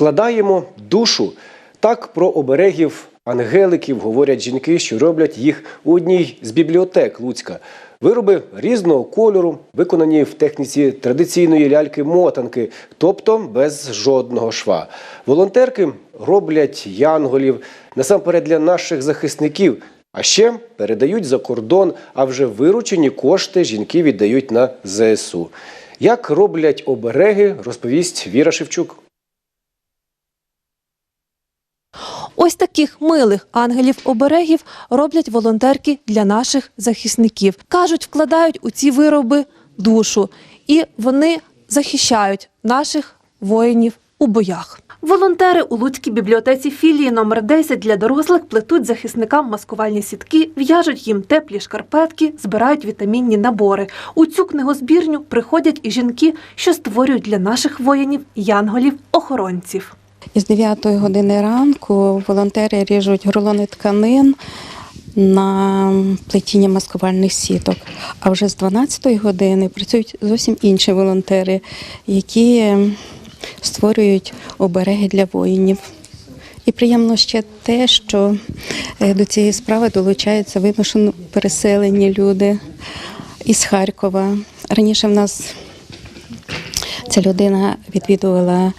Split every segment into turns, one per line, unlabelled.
Вкладаємо душу. Так про оберегів ангеликів говорять жінки, що роблять їх у одній з бібліотек Луцька. Вироби різного кольору, виконані в техніці традиційної ляльки-мотанки, тобто без жодного шва. Волонтерки роблять янголів насамперед для наших захисників, а ще передають за кордон, а вже виручені кошти жінки віддають на ЗСУ. Як роблять обереги, розповість Віра Шевчук.
Ось таких милих ангелів-оберегів роблять волонтерки для наших захисників. Кажуть, вкладають у ці вироби душу, і вони захищають наших воїнів у боях. Волонтери у Луцькій бібліотеці філії номер 10 для дорослих плетуть захисникам маскувальні сітки, в'яжуть їм теплі шкарпетки, збирають вітамінні набори. У цю книгозбірню приходять і жінки, що створюють для наших воїнів янголів-охоронців.
Із 9 години ранку волонтери ріжуть рулони тканин на плетіння маскувальних сіток. А вже з 12 години працюють зовсім інші волонтери, які створюють обереги для воїнів. І приємно ще те, що е, до цієї справи долучаються вимушено переселені люди із Харкова. Раніше в нас Ця людина відвідувала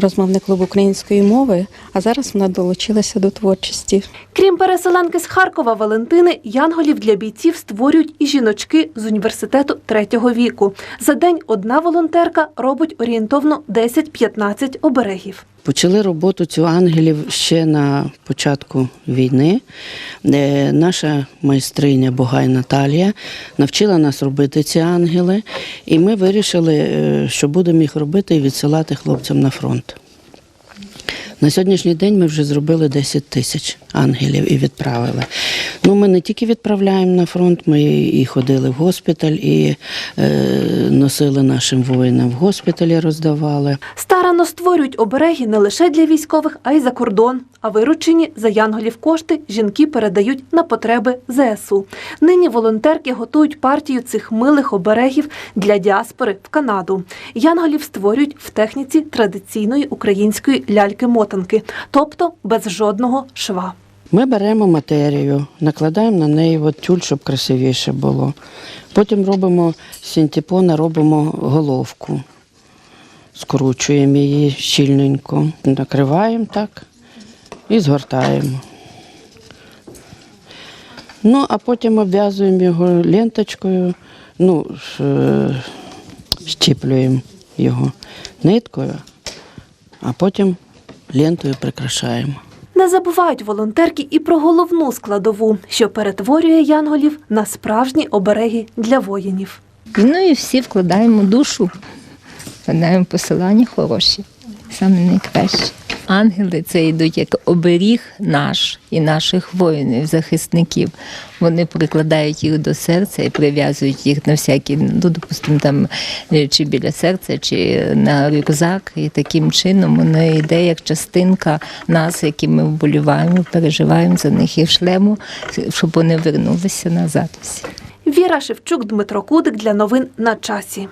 розмовний клуб української мови, а зараз вона долучилася до творчості.
Крім переселенки з Харкова Валентини, янголів для бійців створюють і жіночки з університету третього віку. За день одна волонтерка робить орієнтовно 10-15 оберегів.
Почали роботу цю ангелів ще на початку війни. Е, Наша майстриня Бугай Наталія навчила нас робити ці ангели, і ми вирішили, е, що будемо їх робити і відсилати хлопцям на фронт. На сьогоднішній день ми вже зробили 10 тисяч ангелів і відправили. Ну, ми не тільки відправляємо на фронт, ми і ходили в госпіталь, і е, носили нашим воїнам в госпіталі, роздавали.
Старано створюють обереги не лише для військових, а й за кордон. А виручені за янголів кошти жінки передають на потреби ЗСУ. Нині волонтерки готують партію цих милих оберегів для діаспори в Канаду. Янголів створюють в техніці традиційної української ляльки-мотанки, тобто без жодного шва.
Ми беремо матерію, накладаємо на неї от тюль, щоб красивіше було. Потім робимо з робимо головку, скручуємо її щільненько, накриваємо так і згортаємо. Ну, а потім обв'язуємо його ленточкою, ну, щіплюємо його ниткою, а потім лентою прикрашаємо.
Не забувають волонтерки і про головну складову, що перетворює янголів на справжні обереги для воїнів.
Ну і всі вкладаємо душу, вкладаємо посилання хороші, саме найкраще. Ангели це йдуть як оберіг наш і наших воїнів, захисників. Вони прикладають їх до серця і прив'язують їх на всякі, ну, допустимо, там е, чи біля серця, чи на рюкзак. І таким чином воно йде як частинка нас, які ми вболіваємо, переживаємо за них і шлемо, щоб вони вернулися назад.
Віра Шевчук, Дмитро Кудик для новин на часі.